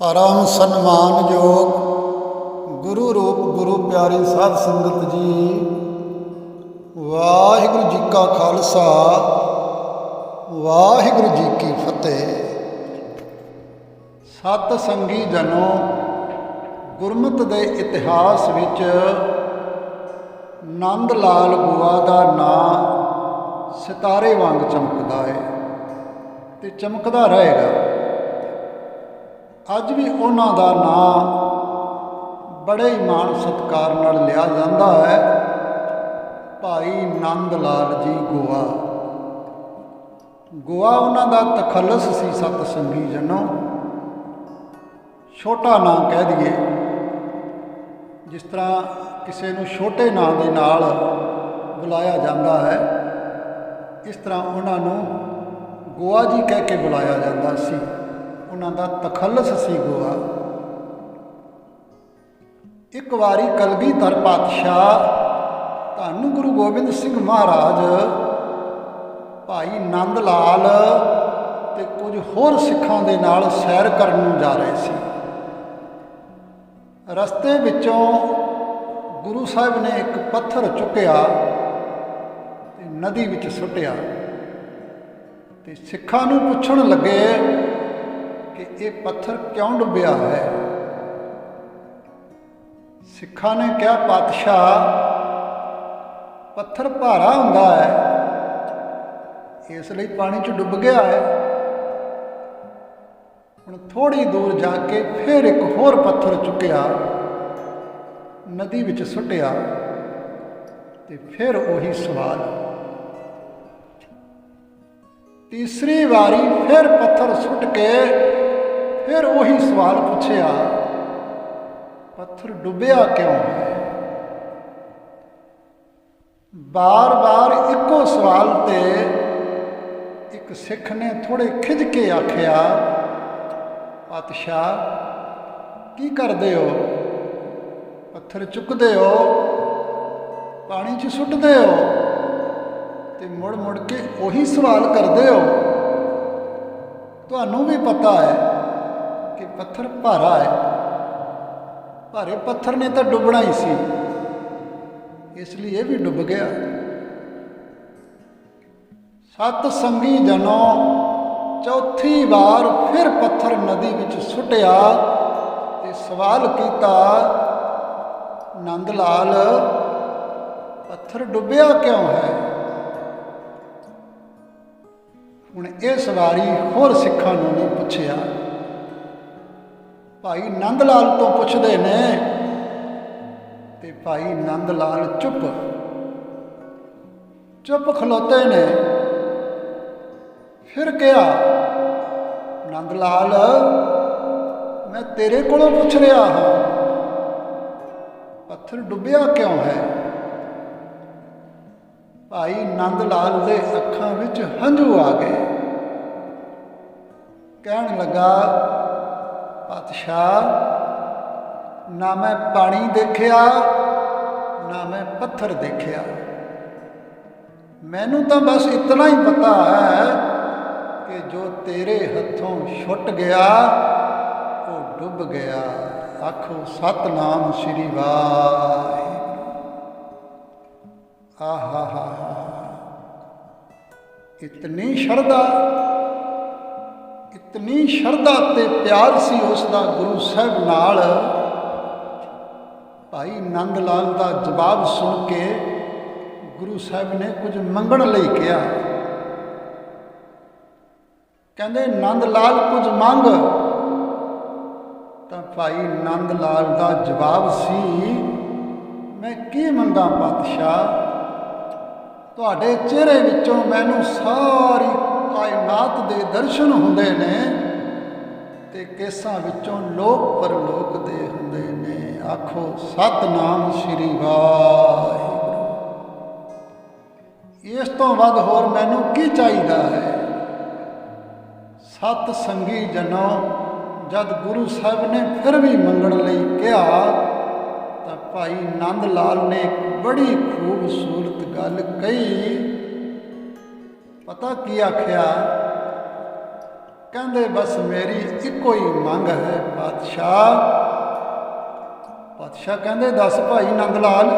ਪਰਮ ਸਨਮਾਨਯੋਗ ਗੁਰੂ ਰੂਪ ਗੁਰੂ ਪਿਆਰੀ ਸਾਧ ਸੰਗਤ ਜੀ, ਵਾਹਿਗੁਰੂ ਜੀ ਕਾ ਖਾਲਸਾ, ਵਾਹਿਗੁਰੂ ਜੀ ਕੀ ਫਤਿਹ। ਸਤ ਸੰਗੀ ਜਨੋ, ਗੁਰਮਤ ਦੇ ਇਤਿਹਾਸ ਵਿੱਚ ਨੰਦ ਲਾਲ ਬੁਆ ਦਾ ਨਾਂ ਸਿਤਾਰੇ ਵਾਂਗ ਚਮਕਦਾ ਹੈ ਤੇ ਚਮਕਦਾ ਰਹੇਗਾ। ਅੱਜ ਵੀ ਉਹਨਾਂ ਦਾ ਨਾਮ ਬੜੇ ਹੀ ਮਾਣ ਸਤਿਕਾਰ ਨਾਲ ਲਿਆ ਜਾਂਦਾ ਹੈ। ਭਾਈ ਨੰਦ ਲਾਲ ਜੀ ਗੋਆ। ਗੋਆ ਉਹਨਾਂ ਦਾ ਤਖੱਲਸ ਸੀ ਸਤ ਸੰਗੀ ਜਨੋ। ਛੋਟਾ ਨਾਂ ਕਹਿ ਦਈਏ, ਜਿਸ ਤਰ੍ਹਾਂ ਕਿਸੇ ਨੂੰ ਛੋਟੇ ਨਾਂ ਦੇ ਨਾਲ ਬੁਲਾਇਆ ਜਾਂਦਾ ਹੈ, ਇਸ ਤਰ੍ਹਾਂ ਉਹਨਾਂ ਨੂੰ ਗੋਆ ਜੀ ਕਹਿ ਕੇ ਬੁਲਾਇਆ ਜਾਂਦਾ ਸੀ। ਉਹਨਾਂ ਦਾ ਤਖੱਲਸ ਸੀ ਗੋਆ। ਇੱਕ ਵਾਰੀ ਕਲਗੀਧਰ ਪਾਤਸ਼ਾਹ, ਧੰਨ ਗੁਰੂ ਗੋਬਿੰਦ ਸਿੰਘ ਮਹਾਰਾਜ, ਭਾਈ ਨੰਦ ਲਾਲ ਤੇ ਕੁਝ ਹੋਰ ਸਿੱਖਾਂ ਦੇ ਨਾਲ ਸੈਰ ਕਰਨ ਨੂੰ ਜਾ ਰਹੇ ਸੀ। ਰਸਤੇ ਵਿੱਚੋਂ ਗੁਰੂ ਸਾਹਿਬ ਨੇ ਇੱਕ ਪੱਥਰ ਚੁੱਕਿਆ ਤੇ ਨਦੀ ਵਿੱਚ ਸੁੱਟਿਆ ਤੇ ਸਿੱਖਾਂ ਨੂੰ ਪੁੱਛਣ ਲੱਗੇ ਕਿ ਇਹ ਪੱਥਰ ਕਿਉਂ ਡੁੱਬਿਆ ਹੈ? ਸਿੱਖਾਂ ਨੇ ਕਿਹਾ, ਪਾਤਸ਼ਾਹ, ਪੱਥਰ ਭਾਰਾ ਹੁੰਦਾ ਹੈ। ਇਸ ਲਈ ਪਾਣੀ 'ਚ ਡੁੱਬ ਗਿਆ ਹੈ। ਹੁਣ ਥੋੜੀ ਦੂਰ ਜਾ ਕੇ ਫਿਰ ਇੱਕ ਹੋਰ ਪੱਥਰ ਚੁੱਕਿਆ, ਨਦੀ ਵਿੱਚ ਸੁੱਟਿਆ ਤੇ ਫਿਰ ਉਹੀ ਸਵਾਲ। ਤੀਸਰੀ ਵਾਰੀ ਫਿਰ ਪੱਥਰ ਸੁੱਟ ਕੇ ਫਿਰ ਉਹੀ ਸਵਾਲ ਪੁੱਛਿਆ, ਪੱਥਰ ਡੁੱਬਿਆ ਕਿਉਂ? ਹੈ ਬਾਰ-ਬਾਰ ਇੱਕੋ ਸਵਾਲ ਤੇ ਇੱਕ ਸਿੱਖ ਨੇ ਥੋੜੇ ਖਿਜ ਕੇ ਆਖਿਆ, ਪਾਤਸ਼ਾਹ, ਕੀ ਕਰਦੇ ਹੋ? ਪੱਥਰ ਚੁੱਕਦੇ ਹੋ? ਪਾਣੀ 'ਚ ਸੁੱਟਦੇ ਹੋ? ਤੇ ਮੁੜ ਮੁੜ ਕੇ ਉਹੀ ਸਵਾਲ ਕਰਦੇ ਹੋ। ਤੁਹਾਨੂੰ ਵੀ ਪਤਾ ਹੈ ਪੱਥਰ ਭਾਰਾ ਹੈ। ਭਾਰੇ ਪੱਥਰ ਨੇ ਤਾਂ ਡੁੱਬਣਾ ਹੀ ਸੀ। ਇਸ ਲਈ ਇਹ ਵੀ ਡੁੱਬ ਗਿਆ। ਸਤ ਸੰਗੀ ਜਨੋ, ਚੌਥੀ ਵਾਰ ਫਿਰ ਪੱਥਰ ਨਦੀ ਵਿੱਚ ਸੁੱਟਿਆ ਤੇ ਸਵਾਲ ਕੀਤਾ ਨੰਦ ਲਾਲ ਪੱਥਰ ਡੁੱਬਿਆ ਕਿਉਂ ਹੈ? ਹੁਣ ਇਹ ਸਵਾਰੀ ਹੋਰ ਸਿੱਖਾਂ ਨੂੰ ਨਹੀਂ ਪੁੱਛਿਆ। ਭਾਈ ਨੰਦ ਲਾਲ ਤੋਂ ਪੁੱਛਦੇ ਨੇ, ਤੇ ਭਾਈ ਨੰਦ ਲਾਲ ਚੁੱਪ। ਚੁੱਪ ਖਲੋਤੇ ਨੇ। ਫਿਰ ਕਿਹਾ ਨੰਦ ਲਾਲ ਮੈਂ ਤੇਰੇ ਕੋਲੋਂ ਪੁੱਛ ਰਿਹਾ ਹਾਂ, ਪੱਥਰ ਡੁੱਬਿਆ ਕਿਉਂ ਹੈ? ਭਾਈ ਨੰਦ ਲਾਲ ਦੇ ਅੱਖਾਂ ਵਿੱਚ ਹੰਝੂ ਆ ਗਏ। ਕਹਿਣ ਲੱਗਾ ਪਾਤਸ਼ਾਹ, ਨਾ ਮੈਂ ਪਾਣੀ ਦੇਖਿਆ, ਨਾ ਮੈਂ ਪੱਥਰ ਦੇਖਿਆ। ਮੈਨੂੰ ਤਾਂ ਬਸ ਇਤਨਾ ਹੀ ਪਤਾ ਹੈ ਕਿ ਜੋ ਤੇਰੇ ਹੱਥੋਂ ਛੁੱਟ ਗਿਆ, ਉਹ ਡੁੱਬ ਗਿਆ। ਆਖੋ, ਸਤਨਾਮ ਸ੍ਰੀ ਵਾਹਿਗੁਰੂ। ਆਹਾ ਹਾ, ਇਤਨੀ ਸ਼ਰਧਾ ਇਤਨੀ ਸ਼ਰਧਾ ਤੇ ਪਿਆਰ ਸੀ ਉਸ ਦਾ ਗੁਰੂ ਸਾਹਿਬ ਨਾਲ। ਭਾਈ ਨੰਦ ਲਾਲ ਦਾ ਜਵਾਬ ਸੁਣ ਕੇ ਗੁਰੂ ਸਾਹਿਬ ਨੇ ਕੁਝ ਮੰਗਣ ਲਈ ਕਿਹਾ। ਕਹਿੰਦੇ, ਨੰਦ ਲਾਲ, ਕੁਝ ਮੰਗ। ਤਾਂ ਭਾਈ ਨੰਦ ਲਾਲ ਦਾ ਜਵਾਬ ਸੀ, ਮੈਂ ਕੀ ਮੰਗਾ, ਪਾਤਸ਼ਾਹ? ਤੁਹਾਡੇ ਚਿਹਰੇ ਵਿੱਚੋਂ ਮੈਨੂੰ ਸਾਰੀ ਕਾਇਨਾਤ ਦੇ ਦਰਸ਼ਨ ਹੁੰਦੇ ਨੇ ਤੇ ਕੇਸਾਂ ਵਿੱਚੋਂ ਲੋਕ ਪਰਲੋਕ ਦੇ ਹੁੰਦੇ ਨੇ। ਆਖੋ, ਸਤਨਾਮ ਸ੍ਰੀ ਵਾਹਿਗੁਰੂ। ਇਸ ਤੋਂ ਵੱਧ ਹੋਰ ਮੈਨੂੰ ਕੀ ਚਾਹੀਦਾ ਹੈ? ਸਤ ਸੰਗੀ ਜਨੋ, ਜਦ ਗੁਰੂ ਸਾਹਿਬ ਨੇ ਫਿਰ ਵੀ ਮੰਗਣ ਲਈ ਕਿਹਾ, ਤਾਂ ਭਾਈ ਨੰਦ ਲਾਲ ਨੇ ਇੱਕ ਬੜੀ ਖੂਬਸੂਰਤ ਗੱਲ ਕਹੀ ਪਤਾ ਕੀ ਆਖਿਆ? ਕਹਿੰਦੇ, ਬਸ ਮੇਰੀ ਇੱਕੋ ਹੀ ਮੰਗ ਹੈ ਪਾਤਸ਼ਾਹ ਪਾਤਸ਼ਾਹ ਕਹਿੰਦੇ, ਦੱਸ ਭਾਈ ਨੰਦ ਲਾਲ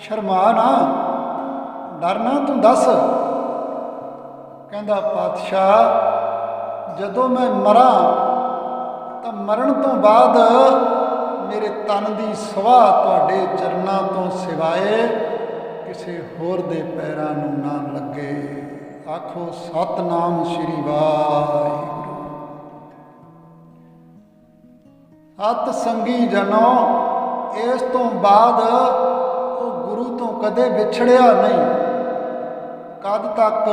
ਸ਼ਰਮਾ ਨਾ ਡਰਨਾ ਤੂੰ ਦੱਸ। ਕਹਿੰਦਾ ਪਾਤਸ਼ਾਹ ਜਦੋਂ ਮੈਂ ਮਰਾਂ, ਤਾਂ ਮਰਨ ਤੋਂ ਬਾਅਦ ਮੇਰੇ ਤਨ ਦੀ ਸਵਾਹ ਤੁਹਾਡੇ ਚਰਨਾਂ ਤੋਂ ਸਿਵਾਏ ਕਿਸੇ ਹੋਰ ਦੇ ਪੈਰਾਂ ਨੂੰ ਨਾ ਲੱਗੇ। ਆਖੋ, ਸਤਨਾਮ ਸ੍ਰੀ ਵਾਹਿਗੁਰੂ। ਅਤ ਸੰਗੀ ਜਨੋ, ਇਸ ਤੋਂ ਬਾਅਦ ਉਹ ਗੁਰੂ ਤੋਂ ਕਦੇ ਵਿਛੜਿਆ ਨਹੀਂ। ਕਦ ਤੱਕ?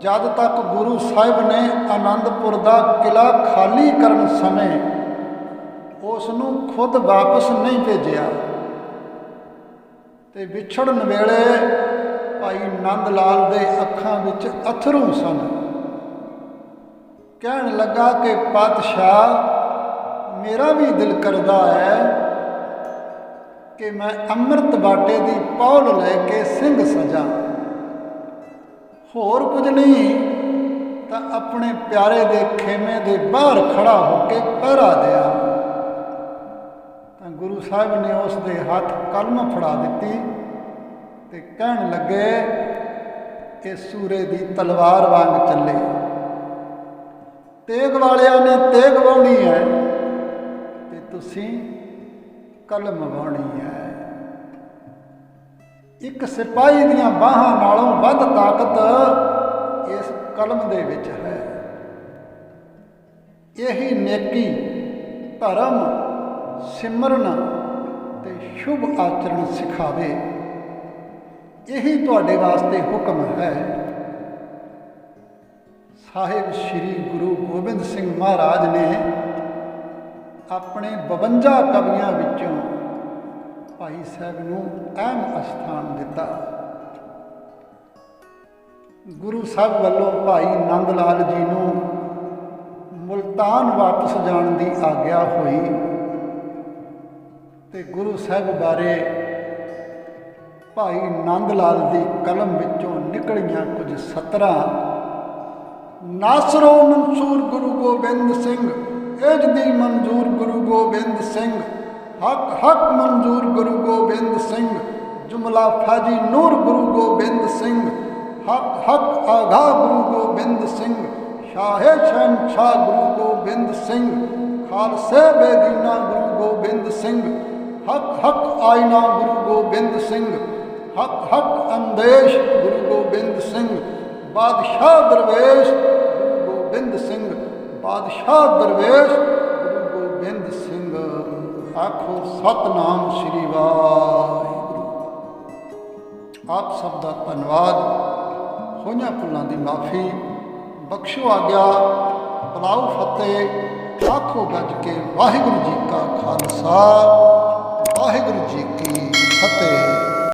ਜਦ ਤੱਕ ਗੁਰੂ ਸਾਹਿਬ ਨੇ ਆਨੰਦਪੁਰ ਦਾ ਕਿਲਾ ਖਾਲੀ ਕਰਨ ਸਮੇਂ ਉਸ ਨੂੰ ਖੁਦ ਵਾਪਸ ਨਹੀਂ ਭੇਜਿਆ। ਤੇ ਵਿਛੜਨ ਵੇਲੇ ਭਾਈ ਨੰਦ ਲਾਲ ਦੇ ਅੱਖਾਂ ਵਿੱਚ ਅਥਰੂ ਸਨ। ਕਹਿਣ ਲੱਗਾ ਕਿ, ਪਾਤਸ਼ਾਹ, ਮੇਰਾ ਵੀ ਦਿਲ ਕਰਦਾ ਹੈ ਕਿ ਮੈਂ ਅੰਮ੍ਰਿਤ ਬਾਟੇ ਦੀ ਪੌਲ ਲੈ ਕੇ ਸਿੰਘ ਸਜਾ। ਹੋਰ ਕੁਝ ਨਹੀਂ ਤਾਂ ਆਪਣੇ ਪਿਆਰੇ ਦੇ ਖੇਮੇ ਦੇ ਬਾਹਰ ਖੜਾ ਹੋ ਕੇ ਪਹਿਰਾ ਸਾਹਿਬ ਨੇ ਉਸ ਦੇ ਹੱਥ ਕਲਮ ਫੜਾ ਦਿੱਤੀ ਤੇ ਕਹਿਣ ਲੱਗੇ, ਇਹ ਸੂਰੇ ਦੀ ਤਲਵਾਰ ਵਾਂਗ ਚੱਲੇ। ਤੇਗ ਵਾਲਿਆਂ ਨੇ ਤੇਗ ਵਾਉਣੀ ਹੈ ਤੇ ਤੁਸੀਂ ਕਲਮ ਵਾਉਣੀ ਹੈ। ਇੱਕ ਸਿਪਾਹੀ ਦੀਆਂ ਬਾਹਾਂ ਨਾਲੋਂ ਵੱਧ ਤਾਕਤ ਇਸ ਕਲਮ ਦੇ ਵਿੱਚ ਹੈ। ਇਹੀ ਨੇਕੀ ਧਰਮ ਸਿਮਰਨ ਤੇ ਸ਼ੁਭ ਆਚਰਣ ਸਿਖਾਵੇ। ਇਹੀ ਤੁਹਾਡੇ ਵਾਸਤੇ ਹੁਕਮ ਹੈ। ਸਾਹਿਬ ਸ੍ਰੀ ਗੁਰੂ ਗੋਬਿੰਦ ਸਿੰਘ ਮਹਾਰਾਜ ਨੇ ਆਪਣੇ 52 ਕਵੀਆਂ ਵਿੱਚੋਂ ਭਾਈ ਸਾਹਿਬ ਨੂੰ ਅਹਿਮ ਅਸਥਾਨ ਦਿੱਤਾ। ਗੁਰੂ ਸਾਹਿਬ ਵੱਲੋਂ ਭਾਈ ਨੰਦ ਲਾਲ ਜੀ ਨੂੰ ਮੁਲਤਾਨ ਵਾਪਸ ਜਾਣ ਦੀ ਆਗਿਆ ਹੋਈ। ਤੇ ਗੁਰੂ ਸਾਹਿਬ ਬਾਰੇ ਭਾਈ ਨੰਦ ਲਾਲ ਦੀ ਕਲਮ ਵਿੱਚੋਂ ਨਿਕਲੀਆਂ ਕੁਝ ਸਤਰਾਂ। ਨਾਸਰੋ ਮਨਸੂਰ ਗੁਰੂ ਗੋਬਿੰਦ ਸਿੰਘ, ਏਜ ਦੀ ਮਨਜ਼ੂਰ ਗੁਰੂ ਗੋਬਿੰਦ ਸਿੰਘ, ਹੱਕ ਹੱਕ ਮਨਜ਼ੂਰ ਗੁਰੂ ਗੋਬਿੰਦ ਸਿੰਘ, ਜੁਮਲਾ ਫਾਜੀ ਨੂਰ ਗੁਰੂ ਗੋਬਿੰਦ ਸਿੰਘ, ਹੱਕ ਹੱਕ ਆਗਾ ਗੁਰੂ ਗੋਬਿੰਦ ਸਿੰਘ, ਸ਼ਾਹੇ ਸ਼ਹਿਨਸ਼ਾਹ ਗੁਰੂ ਗੋਬਿੰਦ ਸਿੰਘ, ਖਾਲਸੇ ਬੇਦੀਨਾ ਗੁਰੂ ਗੋਬਿੰਦ ਸਿੰਘ ਹੱਕ ਹੱਕ ਆਇਨਾ ਗੁਰੂ ਗੋਬਿੰਦ ਸਿੰਘ। ਹੱਕ ਹੱਕ ਅੰਦੇਸ਼ ਗੁਰੂ ਗੋਬਿੰਦ ਸਿੰਘ। ਬਾਦਸ਼ਾਹ ਦਰਵੇਸ਼ ਗੁਰੂ ਗੋਬਿੰਦ ਸਿੰਘ। ਬਾਦਸ਼ਾਹ ਦਰਵੇਸ਼ ਗੁਰੂ ਗੋਬਿੰਦ ਸਿੰਘ। ਆਖੋ ਸਤਨਾਮ ਸ੍ਰੀ ਵਾਹਿਗੁਰੂ। ਆਪ ਸਭ ਦਾ ਧੰਨਵਾਦ। ਹੋਈਆਂ ਭੁੱਲਾਂ ਦੀ ਮਾਫੀ। ਬਖਸ਼ੋ ਆਗਿਆ। ਪਲਾਉ ਫਤਿਹ। ਆਖੋ ਗੱਜ ਕੇ ਵਾਹਿਗੁਰੂ ਜੀ ਕਾ ਖਾਲਸਾ। ਵਾਹਿਗੁਰੂ ਜੀ ਕੀ ਫਤਿਹ।